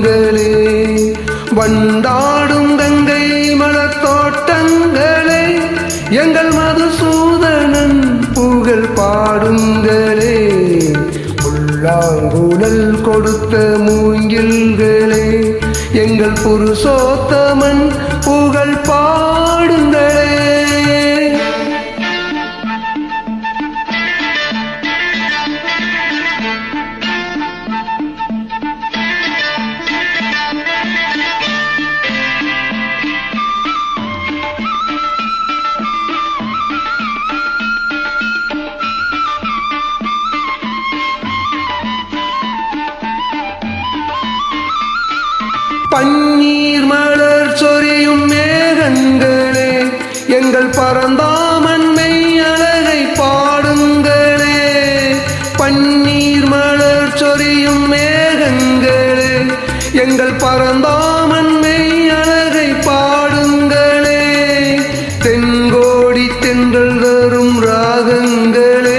பாடுங்களே வண்டாடும் கங்கை மலர் தோட்டங்களே எங்கள் மதுசூதனன் புகழ் பாடுங்களே. உள்ளாங்குழல் கொடுத்த மூங்கில்களே எங்கள் புருஷோத்த பன்னீர் மலர் சொரியும் மேகங்களே எங்கள் பரந்தாமன் மெய் அழகை பாடுங்களே. பன்னீர் மலர் சொரியும் மேகங்களே எங்கள் பரந்தாமன் மெய் அழகை பாடுங்களே. தென்கோடி தென்றல் தரும் ராகங்களே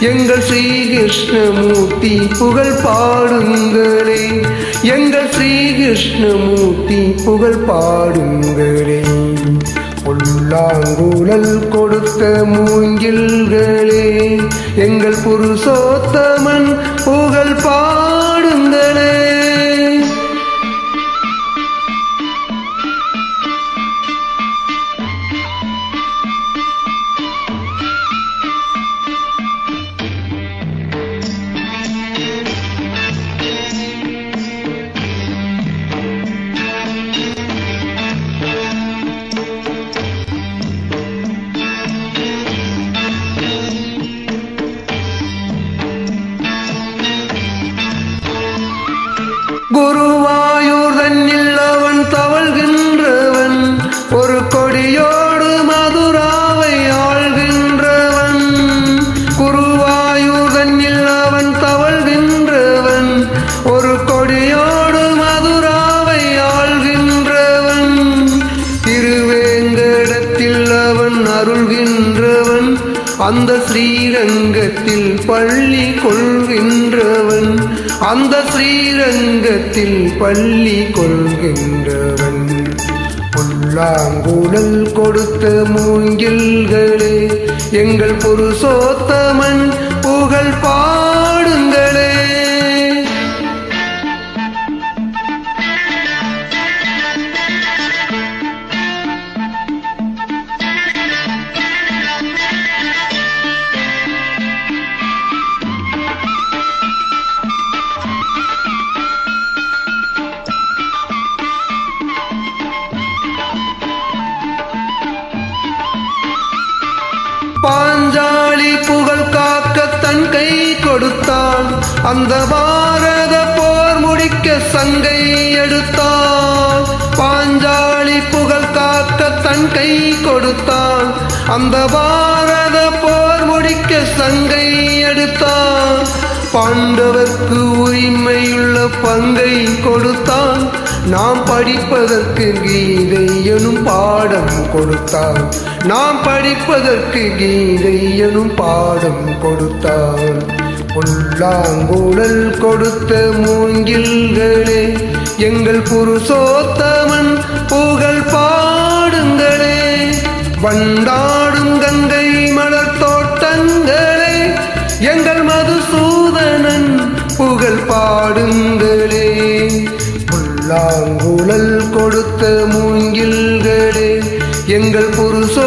எங்கள் ஸ்ரீகிருஷ்ணமூர்த்தி புகழ் பாடுங்களே. எங்கள் ஸ்ரீகிருஷ்ணமூர்த்தி புகழ் பாடுங்களே. உள்ளாங்குழல் கொடுத்த மூங்கில்களே எங்கள் புருஷோத்தமன் புகழ் பா குருவாயூர் தன்னில் அவன் தவழ்கின்றவன். ஒரு கொடியோடு மதுராவை ஆழ்கின்றவன் குருவாயூர் தன்னில் அவன் தவழ்கின்றவன். ஒரு கொடியோடு மதுராவை ஆழ்கின்றவன் திருவேங்கடத்தில் அவன் அருள்கின்றவன். அந்த ஸ்ரீரங்கத்தில் பள்ளி கொள்கின்றவன் அந்த ஸ்ரீரங்கத்தில் பள்ளி கொள்கின்றவன். புல்லாங்குழல் கொடுத்த மூங்கில்களே எங்கள் புருஷோத்தமன் கை கொடுத்தான். அந்த பாரத போர் முடிக்க சங்கை எடுத்தான். பாஞ்சாலி புகழ் காக்க தன் கை கொடுத்தான். அந்த பாரத போர் முடிக்க சங்கை எடுத்தான். பாண்டவர்க்கு உரிமையுள்ள பங்கை கொடுத்தான். நாம் படிப்பதற்கு கீதை எனும் பாடம் கொடுத்தார் நாம் படிப்பதற்கு கீதை எனும் பாடம் கொடுத்தார் புல்லாங்குழல் கொடுத்த மூங்கில்களே எங்கள் புருஷோத்தமன் புகழ் பாடுங்களே. வந்தாடும் கங்கை மலர் தோட்டங்களே எங்கள் மதுசூதனன் புகழ் பாடுங்கள் புல்லாங்குழல் கொடுத்த மூங்கில்களே எங்கள் புருஷோ